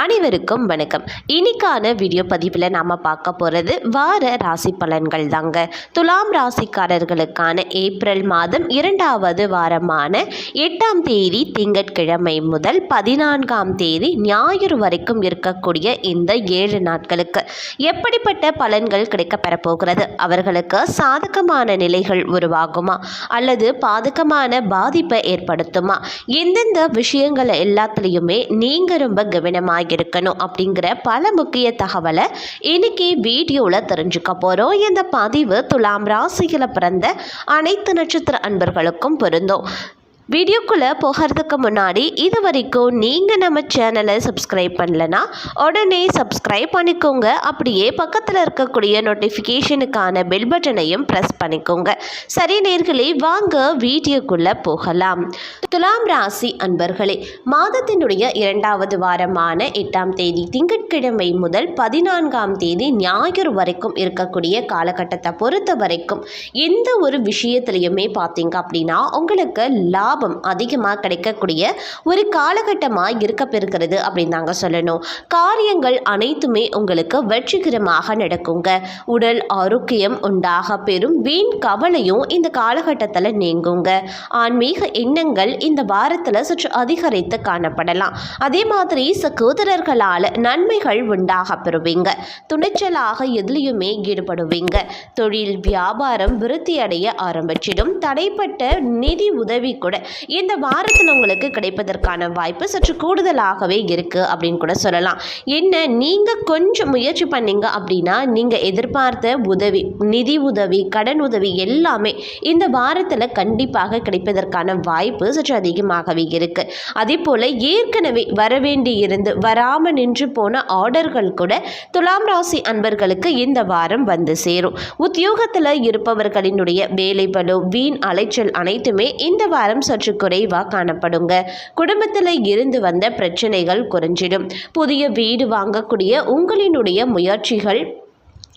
அனைவருக்கும் வணக்கம். இன்னைக்கான வீடியோ பதிவில் நாம் பார்க்க போகிறது வார ராசி பலன்கள் தாங்க. துலாம் ராசிக்காரர்களுக்கான ஏப்ரல் மாதம் இரண்டாவது வாரமான எட்டாம் தேதி திங்கட்கிழமை முதல் பதினான்காம் தேதி ஞாயிறு வரைக்கும் இருக்கக்கூடிய இந்த ஏழு நாட்களுக்கு எப்படிப்பட்ட பலன்கள் கிடைக்கப்பெறப் போகிறது? அவர்களுக்கு சாதகமான நிலைகள் உருவாகுமா? அல்லது பாதகமான பாதிப்பை ஏற்படுத்துமா? எந்தெந்த விஷயங்களை எல்லாத்துலேயுமே நீங்கள் ரொம்ப கவனமாக இருக்கணும் அப்படிங்கிற பல முக்கிய தகவலை இன்னைக்கு வீடியோவில் தெரிஞ்சுக்க போகிறோம் இந்த பதிவு துலாம் ராசியில் பிறந்த அனைத்து நட்சத்திர அன்பர்களுக்கும் பொருந்தும். வீடியோக்குள்ளே போகிறதுக்கு முன்னாடி இது வரைக்கும் நீங்கள் நம்ம சேனலை சப்ஸ்கிரைப் பண்ணலனா உடனே சப்ஸ்கிரைப் பண்ணிக்கோங்க. அப்படியே பக்கத்தில் இருக்கக்கூடிய நோட்டிஃபிகேஷனுக்கான பெல் பட்டனையும் ப்ரெஸ் பண்ணிக்கோங்க. சரி நேர்களே வாங்க வீடியோக்குள்ளே போகலாம். துலாம் ராசி அன்பர்களே மாதத்தினுடைய இரண்டாவது வாரமான எட்டாம் தேதி திங்கட்கிழமை முதல் பதினான்காம் தேதி ஞாயிறு வரைக்கும் இருக்கக்கூடிய காலகட்டத்தை பொறுத்த வரைக்கும் எந்த ஒரு விஷயத்துலையுமே பார்த்தீங்க அப்படின்னா உங்களுக்கு லாபம் அதிகமாக கிடைக்கக்கூடிய ஒரு காலகட்டமாக இருக்க பெறுகிறது அப்படின்னு தாங்க சொல்லணும். காரியங்கள் அனைத்துமே உங்களுக்கு வெற்றிகரமாக நடக்குங்க. உடல் ஆரோக்கியம் உண்டாக பெறும் வீண் கவலையும் இந்த காலகட்டத்தில் நீங்குங்க. ஆன்மீக எண்ணங்கள் இந்த வாரத்தில் சற்று அதிகரித்து காணப்படலாம். அதே மாதிரி சகோதரர்களால் நன்மைகள் உண்டாக பெறுவீங்க. துணிச்சலாக எதுலேயுமே ஈடுபடுவீங்க. தொழில் வியாபாரம் விருத்தி அடைய ஆரம்பிச்சிடும். தடைப்பட்ட நிதி உதவி கூட இந்த வாரத்தில் உங்களுக்கு கிடைப்பதற்கான வாய்ப்பு சற்று கூடுதலாகவே இருக்குது அப்படின்னு கூட சொல்லலாம். என்ன நீங்கள் கொஞ்சம் முயற்சி பண்ணீங்க அப்படின்னா நீங்கள் எதிர்பார்த்த உதவி நிதி உதவி கடன் உதவி எல்லாமே இந்த வாரத்தில் கண்டிப்பாக கிடைப்பதற்கான வாய்ப்பு சற்று அதிகமாகவே இருக்குது அதே போல் ஏற்கனவே வரவேண்டி இருந்து வராமல் நின்று போன ஆர்டர்கள் கூட துலாம் ராசி அன்பர்களுக்கு இந்த வாரம் வந்து சேரும். உத்தியோகத்தில் இருப்பவர்களினுடைய வேலை பலு வீண் அலைச்சல் அனைத்துமே இந்த வாரம் சற்று குறைவாக காணப்படுங்க. குடும்பத்தில் இருந்து வந்த பிரச்சனைகள் குறைஞ்சிடும். புதிய வீடு வாங்கக்கூடிய உங்களினுடைய முயற்சிகள்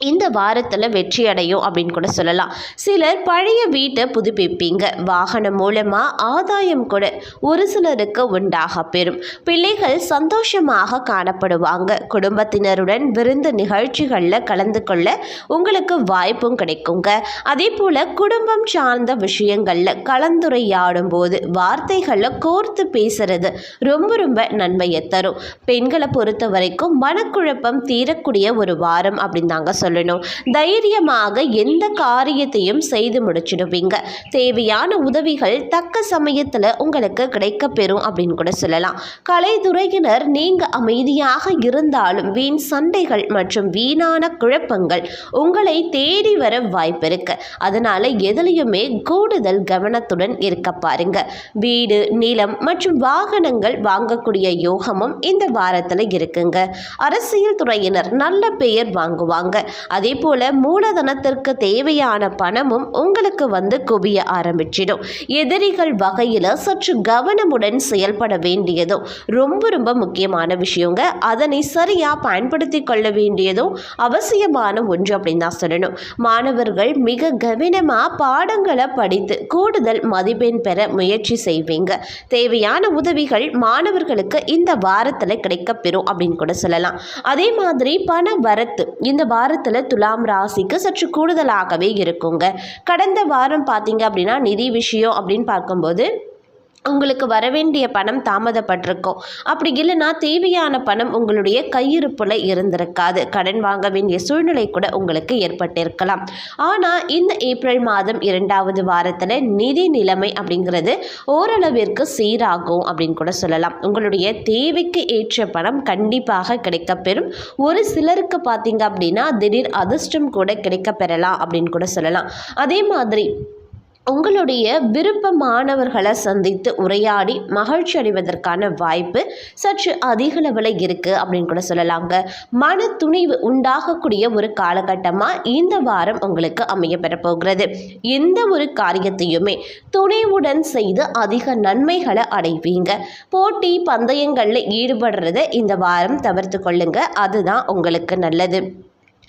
இந்த வாரத்தில் வெற்றி அடையும் அப்படின்னு கூட சொல்லலாம். சிலர் பழைய வீட்டை புதுப்பிப்பீங்க. வாகனம் மூலமாக ஆதாயம் கூட ஒரு சிலருக்கு உண்டாக பெறும். பிள்ளைகள் சந்தோஷமாக காணப்படுவாங்க. குடும்பத்தினருடன் விருந்து நிகழ்ச்சிகளில் கலந்து கொள்ள உங்களுக்கு வாய்ப்பும் கிடைக்குங்க. அதே போல் குடும்பம் சார்ந்த விஷயங்களில் கலந்துரையாடும் போது வார்த்தைகளில் கோர்த்து பேசுறது ரொம்ப ரொம்ப நன்மையை தரும். பெண்களை பொறுத்த வரைக்கும் மனக்குழப்பம் தீரக்கூடிய ஒரு வாரம் அப்படின்னு தாங்க சொல்லணும். தைரியமாக எந்த காரியத்தையும் செய்து முடிச்சிடுவீங்க. தேவையான உதவிகள் தக்க சமயத்தில் உங்களுக்கு கிடைக்க பெறும் அப்படின்னு கூட சொல்லலாம். கலைத்துறையினர் நீங்கள் அமைதியாக இருந்தாலும் வீண் சண்டைகள் மற்றும் வீணான குழப்பங்கள் உங்களை தேடி வர வாய்ப்பு இருக்கு. அதனால எதுலையுமே கூடுதல் கவனத்துடன் இருக்க பாருங்க. வீடு நிலம் மற்றும் வாகனங்கள் வாங்கக்கூடிய யோகமும் இந்த வாரத்தில் இருக்குங்க. அரசியல் துறையினர் நல்ல பெயர் வாங்குவாங்க. அதே போல் மூலதனத்திற்கு தேவையான பணமும் உங்களுக்கு வந்து குவிய ஆரம்பிச்சிடும். எதிரிகள் வகையில் சற்று கவனமுடன் செயல்பட வேண்டியதும் ரொம்ப ரொம்ப முக்கியமான விஷயங்க. அதனை சரியாக பயன்படுத்தி கொள்ள வேண்டியதும் அவசியமான ஒன்று அப்படின்னு தான் சொல்லணும். மாணவர்கள் மிக கவனமாக பாடங்களை படித்து கூடுதல் மதிப்பெண் பெற முயற்சி செய்வீங்க. தேவையான உதவிகள் மாணவர்களுக்கு இந்த வாரத்தில் கிடைக்கப்பெறும் அப்படின்னு கூட சொல்லலாம். அதே மாதிரி பண வரத்து இந்த வாரத்தில் துலாம் ராசிக்கு சற்று கூடுதலாகவே இருக்குங்க. கடந்த வாரம் பார்த்தீங்க அப்படின்னா நிதி விஷயம் அப்படின்னு பார்க்கும்போது உங்களுக்கு வரவேண்டிய பணம் தாமதப்பட்டிருக்கும். அப்படி இல்லைன்னா தேவையான பணம் உங்களுடைய கையிருப்பில் இருந்திருக்காது. கடன் வாங்க வேண்டிய சூழ்நிலை கூட உங்களுக்கு ஏற்பட்டிருக்கலாம். ஆனால் இந்த ஏப்ரல் மாதம் இரண்டாவது வாரத்தில் நிதி நிலைமை அப்படிங்கிறது ஓரளவிற்கு சீராகும் அப்படின்னு கூட சொல்லலாம். உங்களுடைய தேவைக்கு ஏற்ற பணம் கண்டிப்பாக கிடைக்கப்பெறும். ஒரு சிலருக்கு பார்த்தீங்க அப்படின்னா திடீர் அதிர்ஷ்டம் கூட கிடைக்கப்பெறலாம் அப்படின்னு கூட சொல்லலாம். அதே மாதிரி உங்களுடைய விருப்பமானவர்களை சந்தித்து உரையாடி மகிழ்ச்சி அடைவதற்கான வாய்ப்பு சற்று அதிக அளவில் இருக்குது அப்படின்னு கூட சொல்லலாங்க. மன துணிவு உண்டாகக்கூடிய ஒரு காலகட்டமாக இந்த வாரம் உங்களுக்கு அமைய பெறப்போகிறது எந்த ஒரு காரியத்தையுமே துணிவுடன் செய்து அதிக நன்மைகளை அடைவீங்க. போட்டி பந்தயங்களில் ஈடுபடுறதை இந்த வாரம் தவிர்த்து கொள்ளுங்க. அதுதான் உங்களுக்கு நல்லது.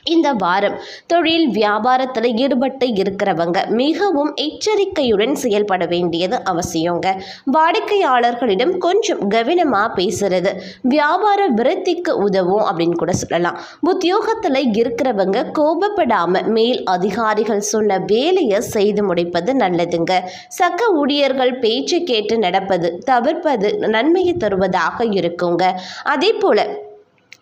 இந்த வாரம் தொழில் வியாபாரத்தில் ஈடுபட்டு இருக்கிறவங்க மிகவும் எச்சரிக்கையுடன் செயல்பட வேண்டியது அவசியங்க. வாடிக்கையாளர்களிடம் கொஞ்சம் கவனமாக பேசுறது வியாபார விருத்திக்கு உதவும் அப்படின்னு கூட சொல்லலாம். உத்தியோகத்தில் இருக்கிறவங்க கோபப்படாமல் மேல் அதிகாரிகள் சொன்ன வேலையை செய்து முடிப்பது நல்லதுங்க. சக ஊழியர்கள் பேச்சு கேட்டு நடப்பது தவிர்ப்பது நன்மையை தருவதாக இருக்குங்க. அதே போல்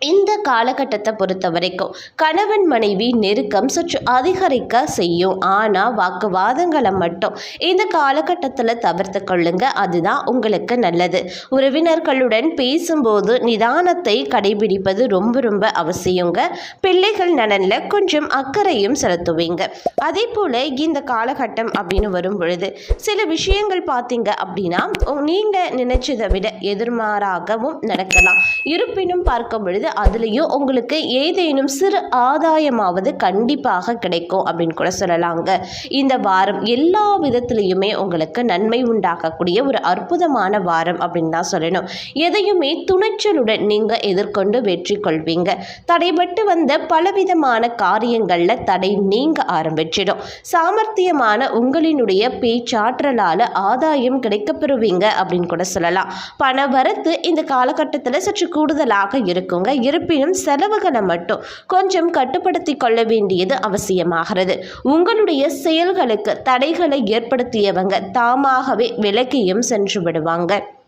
இந்த காலகட்டத்தை பொறுத்த வரைக்கும் கணவன் மனைவி நெருக்கம் சற்று அதிகரிக்க செய்யும். ஆனால் வாக்குவாதங்களை மட்டும் இந்த காலகட்டத்தில் தவிர்த்து கொள்ளுங்க. அதுதான் உங்களுக்கு நல்லது. உறவினர்களுடன் பேசும்போது நிதானத்தை கடைபிடிப்பது ரொம்ப ரொம்ப அவசியங்க. பிள்ளைகள் நலனில் கொஞ்சம் அக்கறையும் செலுத்துவீங்க. அதே போல் இந்த காலகட்டம் அப்படின்னு வரும் பொழுது சில விஷயங்கள் பார்த்தீங்க அப்படின்னா நீங்கள் நினைச்சதை விட எதிர்மாறாகவும் நடக்கலாம். இருப்பினும் பார்க்கும் பொழுது அதுலேயும் உங்களுக்கு ஏதேனும் சிறு ஆதாயமாவது கண்டிப்பாக கிடைக்கும் அப்படின்னு கூட சொல்லலாங்க. இந்த வாரம் எல்லா விதத்துலேயுமே உங்களுக்கு நன்மை உண்டாக்கக்கூடிய ஒரு அற்புதமான வாரம் அப்படின்னு தான் சொல்லணும். எதையுமே துணிச்சலுடன் நீங்கள் எதிர்கொண்டு வெற்றி கொள்வீங்க. தடைபட்டு வந்த பலவிதமான காரியங்களில் தடை நீங்க ஆரம்பிச்சிடும். சாமர்த்தியமான உங்களினுடைய பேச்சாற்றலால் ஆதாயம் கிடைக்கப்பெறுவீங்க அப்படின்னு கூட சொல்லலாம். பண வரத்து இந்த காலகட்டத்தில் சற்று கூடுதலாக இருக்குங்க. இருப்பினும் செலவுகளை மட்டும் கொஞ்சம் கட்டுப்படுத்தி கொள்ள வேண்டியது அவசியமாகிறது. உங்களுடைய செயல்களுக்கு தடைகளை ஏற்படுத்தியவங்க தாமாகவே விலக்கியும் சென்று விடுவாங்க.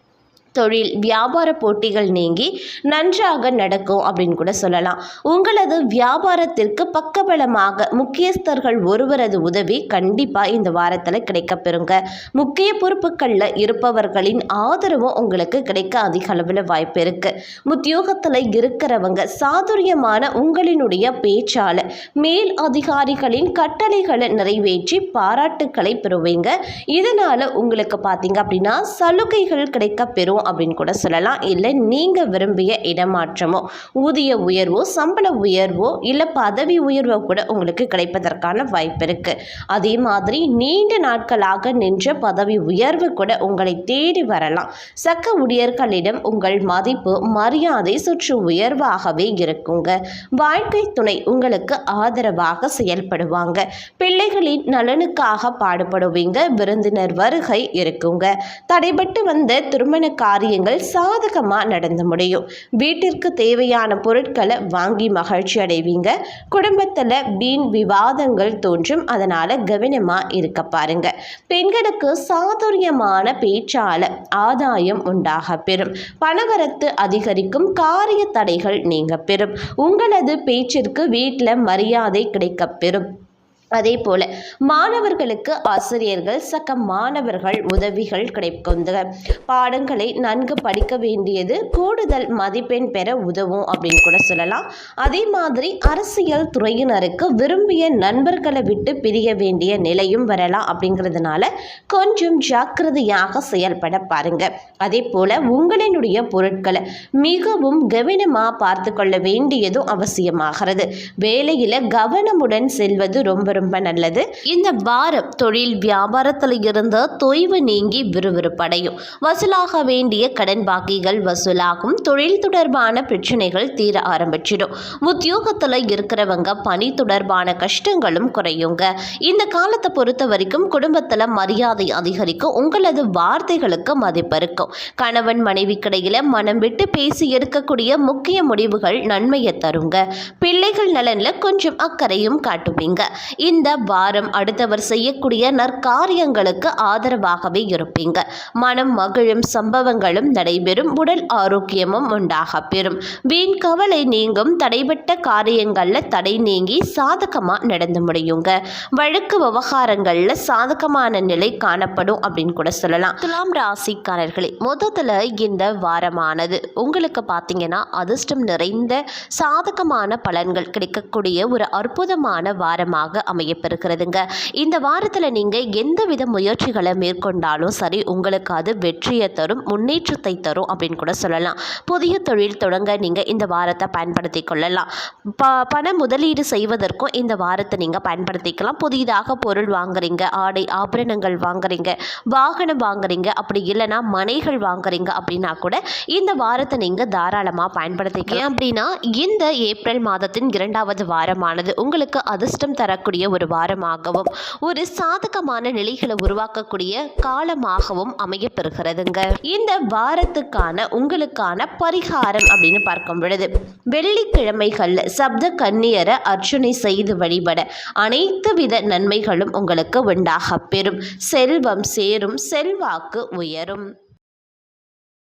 தொழில் வியாபார போட்டிகள் நீங்கி நன்றாக நடக்கும் அப்படின்னு கூட சொல்லலாம். உங்களது வியாபாரத்திற்கு பக்கபலமாக முக்கியஸ்தர்கள் ஒருவரது உதவி கண்டிப்பாக இந்த வாரத்தில் கிடைக்கப்பெறுங்க. முக்கிய பொறுப்புகளில் இருப்பவர்களின் ஆதரவும் உங்களுக்கு கிடைக்க அதிக அளவில் வாய்ப்பு இருக்குது உத்தியோகத்தில் இருக்கிறவங்க சாதுரியமான உங்களினுடைய பேச்சால் மேல் அதிகாரிகளின் கட்டளைகளை நிறைவேற்றி பாராட்டுக்களை பெறுவீங்க. இதனால் உங்களுக்கு பார்த்தீங்க அப்படின்னா சலுகைகள் கிடைக்கப்பெறும். அப்படின்னு கூட சொல்லலாம். இல்லை நீங்கள் விரும்பிய இடமாற்றமோ ஊதிய உயர்வோ சம்பள உயர்வோ இல்லை பதவி உயர்வோ கூட உங்களுக்கு கிடைப்பதற்கான வாய்ப்பு இருக்குது அதே மாதிரி நீண்ட நாட்களாக நின்ற பதவி உயர்வு கூட உங்களை தேடி வரலாம். சக்க ஊழியர்களிடம் உங்கள் மதிப்பு மரியாதை சுற்று உயர்வாகவே இருக்குங்க. வாழ்க்கை துணை உங்களுக்கு ஆதரவாக செயல்படுவாங்க. பிள்ளைகளின் நலனுக்காக பாடுபடுவீங்க. விருந்தினர் வருகை இருக்குங்க. தடைபட்டு வந்த திருமண காரியங்கள் சாதகமாக நடந்து முடியும். வீட்டிற்கு தேவையான பொருட்களை வாங்கி மகிழ்ச்சி அடைவீங்க. குடும்பத்தில் வீண் விவாதங்கள் தோன்றும். அதனால் கவனமாக இருக்க பாருங்க. பெண்களுக்கு சாதுரியமான பேச்சால் ஆதாயம் உண்டாக பெறும் பணவரத்து அதிகரிக்கும். காரிய தடைகள் நீங்க பெறும் உங்களது பேச்சிற்கு வீட்டில் மரியாதை கிடைக்க பெறும் அதே போல மாணவர்களுக்கு ஆசிரியர்கள் சக மாணவர்கள் உதவிகள் கிடைக்கும் பாடங்களை நன்கு படிக்க வேண்டியது கூடுதல் மதிப்பெண் பெற உதவும் அப்படின்னு கூட சொல்லலாம். அதே மாதிரி அரசியல் துறையினருக்கு விரும்பிய நண்பர்களை விட்டு பிரிய வேண்டிய நிலையும் வரலாம் அப்படிங்கிறதுனால கொஞ்சம் ஜாக்கிரதையாக செயல்பட பாருங்க. அதே போல உங்களினுடைய பொருட்களை மிகவும் கவனமாக பார்த்து கொள்ள வேண்டியதும் அவசியமாகிறது. வேலையில் கவனமுடன் செல்வது ரொம்ப ரொம்ப நல்லது. இந்த வாரம் தொழில் வியாபாரத்தில் இருந்த தொய்வு நீங்கி விறுவிறுப்படையும். வசூலாக வேண்டிய கடன் பாக்கிகள் வசூலாகும். தொழில் தொடர்பான பிரச்சனைகள் தீர ஆரம்பிச்சிடும். உத்தியோகத்தில் இருக்கிறவங்க பணி தொடர்பான கஷ்டங்களும் குறையுங்க. இந்த காலத்தை பொறுத்த வரைக்கும் குடும்பத்தில் மரியாதை அதிகரிக்கும் உங்களது வார்த்தைகளுக்கு மதிப்பு இருக்கும். கணவன் மனைவி கிடையில மனம் விட்டு பேசி எடுக்கக்கூடிய முக்கிய முடிவுகள் நன்மையை தருங்க. பிள்ளைகள் நலனில் கொஞ்சம் அக்கறையும் காட்டுவீங்க. இந்த வாரம் அடுத்தவர் செய்யக்கூடிய நற்காரியங்களுக்கு ஆதரவாகவே இருப்பீங்க. மனம் மகிழும் சம்பவங்களும் நடைபெறும். உடல் ஆரோக்கியமும் உண்டாக பெறும். வீண் கவலை நீங்கும். தடைபட்ட காரியங்களில் தடை நீங்கி சாதகமாக நடந்து முடியுங்க. வழக்கு விவகாரங்களில் சாதகமான நிலை காணப்படும் அப்படின்னு கூட சொல்லலாம். துலாம் ராசிக்காரர்களே மொத்தத்தில் இந்த வாரமானது உங்களுக்கு பார்த்தீங்கன்னா அதிர்ஷ்டம் நிறைந்த சாதகமான பலன்கள் கிடைக்கக்கூடிய ஒரு அற்புதமான வாரமாக அமை அமையப்பெறுகிறதுங்க. இந்த வாரத்தில் நீங்கள் எந்தவித முயற்சிகளை மேற்கொண்டாலும் சரி உங்களுக்கு அது வெற்றியை தரும் முன்னேற்றத்தை தரும் அப்படின்னு கூட சொல்லலாம். புதிய தொழில் தொடங்க நீங்கள் இந்த வாரத்தை பயன்படுத்தி கொள்ளலாம். ப பண முதலீடு செய்வதற்கும் இந்த வாரத்தை நீங்கள் பயன்படுத்திக்கலாம். புதிதாக பொருள் வாங்குறீங்க ஆடை ஆபரணங்கள் வாங்குறீங்க வாகனம் வாங்குறீங்க அப்படி இல்லைன்னா மனைகள் வாங்குறீங்க அப்படின்னா கூட இந்த வாரத்தை நீங்கள் தாராளமாக பயன்படுத்திக்கலாம். அப்படின்னா இந்த ஏப்ரல் மாதத்தின் இரண்டாவது வாரமானது. உங்களுக்கு அதிர்ஷ்டம் தரக்கூடிய ஒரு வாரமாகவும் ஒரு சாதகமான நிலைகளை உருவாக்கக்கூடிய காலமாகவும் அமையப்பெறுகிறதுங்க. இந்த வாரத்துக்கான உங்களுக்கான பரிகாரம் அப்படின்னு பார்க்கும் பொழுது வெள்ளிக்கிழமைகளில் சப்த கன்னியரை அர்ச்சனை செய்து வழிபட அனைத்து வித நன்மைகளும் உங்களுக்கு உண்டாகப் பெறும். செல்வம் சேரும் செல்வாக்கு உயரும்.